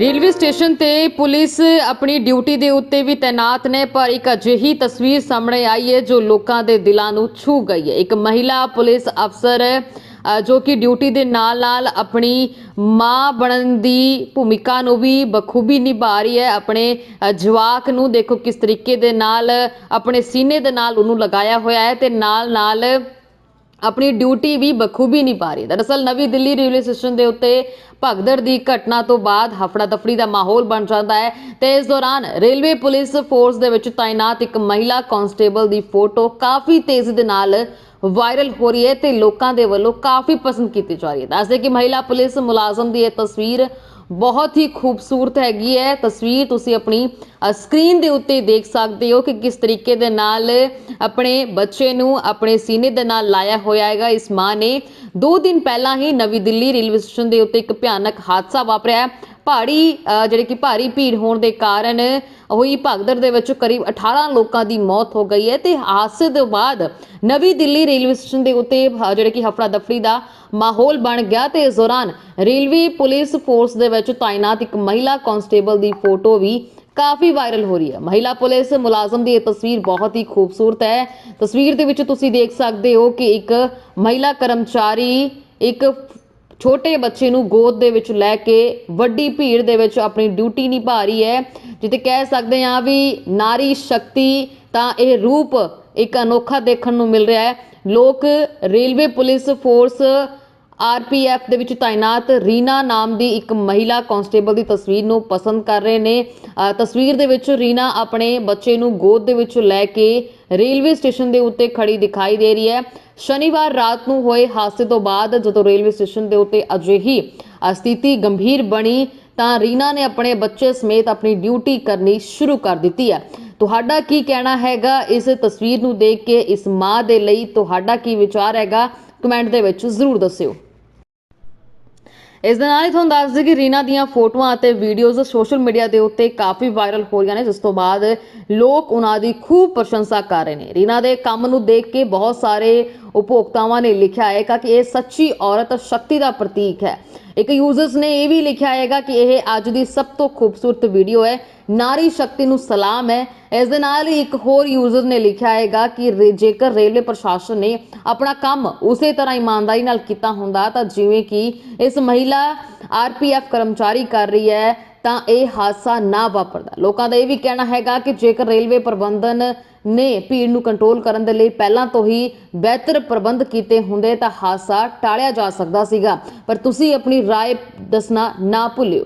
Railway station ਤੇ police ਆਪਣੀ duty ਦੇ ਉੱਤੇ ਵੀ ਤਾਇਨਾਤ ਨੇ, ਪਰ ਇੱਕ ਅਜਿਹੀ ਤਸਵੀਰ ਸਾਹਮਣੇ ਆਈ ਹੈ ਜੋ ਲੋਕਾਂ ਦੇ ਦਿਲਾਂ ਨੂੰ ਛੂ ਗਈ ਹੈ। ਇੱਕ ਮਹਿਲਾ ਪੁਲਿਸ ਅਫਸਰ ਜੋ ਕਿ ਡਿਊਟੀ ਦੇ ਨਾਲ-ਨਾਲ ਆਪਣੀ ਮਾਂ ਬਣਨ ਦੀ ਭੂਮਿਕਾ ਨੂੰ ਵੀ ਬਖੂਬੀ ਨਿਭਾ ਰਹੀ ਹੈ। ਆਪਣੇ ਜਵਾਕ ਨੂੰ ਦੇਖੋ ਕਿਸ ਤਰੀਕੇ ਦੇ ਨਾਲ, ਆਪਣੇ ਸੀਨੇ ਦੇ ਨਾਲ ਉਹਨੂੰ ਲਗਾਇਆ ਹੋਇਆ ਹੈ ਤੇ ਨਾਲ-ਨਾਲ ਆਪਣੀ ਡਿਊਟੀ ਵੀ ਬਖੂਬੀ ਨਹੀਂ ਪਾ ਰਹੀ ਦਰਅਸਲ, ਨਵੀਂ ਦਿੱਲੀ ਰੇਲਵੇ ਸਟੇਸ਼ਨ ਦੇ ਉੱਤੇ ਭਗਦੜ ਦੀ ਘਟਨਾ ਤੋਂ ਬਾਅਦ ਹਫੜਾ ਦਫੜੀ ਦਾ ਮਾਹੌਲ ਬਣ ਜਾਂਦਾ ਹੈ ਤੇ ਇਸ ਦੌਰਾਨ ਰੇਲਵੇ ਪੁਲਿਸ ਫੋਰਸ ਦੇ ਵਿੱਚ ਤਾਇਨਾਤ ਇੱਕ ਮਹਿਲਾ ਕਾਂਸਟੇਬਲ ਦੀ ਫੋਟੋ ਕਾਫੀ ਤੇਜ਼ੀ ਦੇ ਨਾਲ ਵਾਇਰਲ ਹੋ ਰਹੀ ਹੈ ਤੇ ਲੋਕਾਂ ਦੇ ਵੱਲੋਂ ਕਾਫੀ ਪਸੰਦ ਕੀਤੀ ਜਾ ਰਹੀ ਹੈ। ਦੱਸਦੇ ਕਿ ਮਹਿਲਾ ਪੁਲਿਸ ਮੁਲਾਜ਼ਮ ਦੀ ਇਹ ਤਸਵੀਰ ਬਹੁਤ ਹੀ ਖੂਬਸੂਰਤ ਹੈਗੀ ਹੈ ਤਸਵੀਰ। ਤੁਸੀਂ ਆਪਣੀ ਸਕਰੀਨ ਦੇ ਉੱਤੇ ਦੇਖ ਸਕਦੇ ਹੋ ਕਿ ਕਿਸ ਤਰੀਕੇ ਦੇ ਨਾਲ ਆਪਣੇ ਬੱਚੇ ਨੂੰ ਆਪਣੇ ਸੀਨੇ ਦੇ ਨਾਲ ਲਾਇਆ ਹੋਇਆ ਹੈਗਾ। ਇਸ ਮਾਂ ਨੇ 2 ਦਿਨ ਪਹਿਲਾਂ ਹੀ ਨਵੀਂ ਦਿੱਲੀ ਰੇਲਵੇ ਸਟੇਸ਼ਨ ਦੇ ਉੱਤੇ ਇੱਕ ਭਿਆਨਕ ਹਾਦਸਾ ਵਾਪਰਿਆ। ਪਹਾੜੀ ਅ, ਜਿਹੜੇ ਕਿ ਭਾਰੀ ਭੀੜ ਹੋਣ ਦੇ ਕਾਰਨ ਹੋਈ ਭਗਦੜ ਦੇ ਵਿੱਚ ਕਰੀਬ 18 ਲੋਕਾਂ ਦੀ ਮੌਤ ਹੋ ਗਈ ਹੈ ਤੇ ਹਾਦਸੇ ਤੋਂ ਬਾਅਦ ਨਵੀਂ ਦਿੱਲੀ ਰੇਲਵੇ ਸਟੇਸ਼ਨ ਦੇ ਉੱਤੇ ਜਿਹੜੇ ਕਿ ਹਫੜਾ ਦਫੜੀ ਦਾ ਮਾਹੌਲ ਬਣ ਗਿਆ ਤੇ ਇਸ ਦੌਰਾਨ ਰੇਲਵੇ ਪੁਲਿਸ ਫੋਰਸ ਦੇ ਵਿੱਚ ਤਾਇਨਾਤ ਇੱਕ ਮਹਿਲਾ ਕਾਂਸਟੇਬਲ ਦੀ ਫੋਟੋ ਵੀ ਕਾਫੀ ਵਾਇਰਲ ਹੋ ਰਹੀ ਹੈ। ਮਹਿਲਾ ਪੁਲਿਸ ਮੁਲਾਜ਼ਮ ਦੀ ਇਹ ਤਸਵੀਰ ਬਹੁਤ ਹੀ ਖੂਬਸੂਰਤ ਹੈ। ਤਸਵੀਰ ਦੇ ਵਿੱਚ ਤੁਸੀਂ ਦੇਖ ਸਕਦੇ ਹੋ ਕਿ ਇੱਕ ਮਹਿਲਾ ਕਰਮਚਾਰੀ, ਇੱਕ ਛੋਟੇ ਬੱਚੇ ਨੂੰ ਗੋਦ ਦੇ ਵਿੱਚ ਲੈ ਕੇ ਵੱਡੀ ਭੀੜ ਦੇ ਵਿੱਚ ਆਪਣੀ ਡਿਊਟੀ ਨਿਭਾ ਰਹੀ ਹੈ, ਜਿੱਥੇ ਕਹਿ ਸਕਦੇ ਹਾਂ ਵੀ ਨਾਰੀ ਸ਼ਕਤੀ ਤਾਂ ਇਹ ਰੂਪ ਇੱਕ ਅਨੋਖਾ ਦੇਖਣ ਨੂੰ ਮਿਲ ਰਿਹਾ ਹੈ। ਲੋਕ ਰੇਲਵੇ ਪੁਲਿਸ ਫੋਰਸ ਆਰਪੀਐਫ ਦੇ ਵਿੱਚ ਤਾਇਨਾਤ ਰੀਨਾ ਨਾਮ ਦੀ ਇੱਕ ਮਹਿਲਾ ਕਾਂਸਟੇਬਲ ਦੀ ਤਸਵੀਰ ਨੂੰ ਪਸੰਦ ਕਰ ਰਹੇ ਨੇ। ਤਸਵੀਰ ਦੇ ਵਿੱਚ ਰੀਨਾ ਆਪਣੇ ਬੱਚੇ ਨੂੰ ਗੋਦ ਦੇ ਵਿੱਚ ਲੈ ਕੇ ਰੇਲਵੇ ਸਟੇਸ਼ਨ ਦੇ ਉੱਤੇ ਖੜੀ ਦਿਖਾਈ ਦੇ ਰਹੀ ਹੈ। ਸ਼ਨੀਵਾਰ ਰਾਤ ਨੂੰ ਹੋਏ ਹਾਦਸੇ ਤੋਂ ਬਾਅਦ ਜਦੋਂ ਰੇਲਵੇ ਸਟੇਸ਼ਨ ਦੇ ਉੱਤੇ ਅਜਿਹੀ ਸਥਿਤੀ ਗੰਭੀਰ ਬਣੀ, ਤਾਂ ਰੀਨਾ ਨੇ ਆਪਣੇ ਬੱਚੇ ਸਮੇਤ ਆਪਣੀ ਡਿਊਟੀ ਕਰਨੀ ਸ਼ੁਰੂ ਕਰ ਦਿੱਤੀ ਹੈ। ਤੁਹਾਡਾ ਕੀ ਕਹਿਣਾ ਹੈਗਾ? ਇਸ ਤਸਵੀਰ ਨੂੰ ਦੇਖ ਕੇ, ਇਸ ਮਾਂ ਦੇ ਲਈ ਤੁਹਾਡਾ ਕੀ ਵਿਚਾਰ ਹੈਗਾ? ਕਮੈਂਟ ਦੇ ਵਿੱਚ ਜ਼ਰੂਰ ਦੱਸਿਓ। ਇਸ ਦੇ ਨਾਲ ਹੀ ਤੁਹਾਨੂੰ ਦੱਸ ਦਈਏ ਕਿ ਰੀਨਾ ਦੀਆਂ ਫੋਟੋਆਂ ਅਤੇ ਵੀਡੀਓਜ਼ ਸੋਸ਼ਲ ਮੀਡੀਆ ਦੇ ਉੱਤੇ ਕਾਫੀ ਵਾਇਰਲ ਹੋ ਰਹੀਆਂ ਨੇ, ਜਿਸ ਤੋਂ ਬਾਅਦ ਲੋਕ ਉਹਨਾਂ ਦੀ ਖੂਬ ਪ੍ਰਸ਼ੰਸਾ ਕਰ ਰਹੇ ਨੇ। ਰੀਨਾ ਦੇ ਕੰਮ ਨੂੰ ਦੇਖ ਕੇ ਬਹੁਤ ਸਾਰੇ ਉਪਭੋਗਤਾਵਾਂ ਨੇ ਲਿਖਿਆ ਹੈਗਾ ਕਿ ਇਹ ਸੱਚੀ ਔਰਤ ਸ਼ਕਤੀ ਦਾ ਪ੍ਰਤੀਕ ਹੈ। ਇੱਕ ਯੂਜ਼ਰਸ ਨੇ ਇਹ ਵੀ ਲਿਖਿਆ ਹੈਗਾ ਕਿ ਇਹ ਅੱਜ ਦੀ ਸਭ ਤੋਂ ਖੂਬਸੂਰਤ ਵੀਡੀਓ ਹੈ। ਨਾਰੀ ਸ਼ਕਤੀ ਨੂੰ ਸਲਾਮ ਹੈ। ਇਸ ਦੇ ਨਾਲ ਹੀ ਇੱਕ ਹੋਰ ਯੂਜ਼ਰ ਨੇ ਲਿਖਿਆ ਹੈਗਾ ਕਿ ਰੇ- ਜੇਕਰ ਰੇਲਵੇ ਪ੍ਰਸ਼ਾਸਨ ਨੇ ਆਪਣਾ ਕੰਮ ਉਸੇ ਤਰ੍ਹਾਂ ਇਮਾਨਦਾਰੀ ਨਾਲ ਕੀਤਾ ਹੁੰਦਾ ਤਾਂ ਜਿਵੇਂ ਕਿ ਇਸ ਮਹਿਲਾ ਆਰਪੀਐਫ ਕਰਮਚਾਰੀ ਕਰ ਰਹੀ ਹੈ। ਤਾਂ ਇਹ ਹਾਦਸਾ ਨਾ ਵਾਪਰਦਾ ਲੋਕਾਂ ਦਾ ਇਹ ਵੀ ਕਹਿਣਾ ਹੈਗਾ ਕਿ ਜੇਕਰ ਰੇਲਵੇ ਪ੍ਰਬੰਧਨ ਨੇ ਭੀੜ ਨੂੰ ਕੰਟਰੋਲ ਕਰਨ ਦੇ ਲਈ ਪਹਿਲਾਂ ਤੋਂ ਹੀ ਬਿਹਤਰ ਪ੍ਰਬੰਧ ਕੀਤੇ ਹੁੰਦੇ ਤਾਂ ਹਾਦਸਾ ਟਾਲਿਆ ਜਾ ਸਕਦਾ ਸੀਗਾ ਪਰ ਤੁਸੀਂ ਆਪਣੀ رائے ਦੱਸਣਾ ਨਾ ਭੁੱਲਿਓ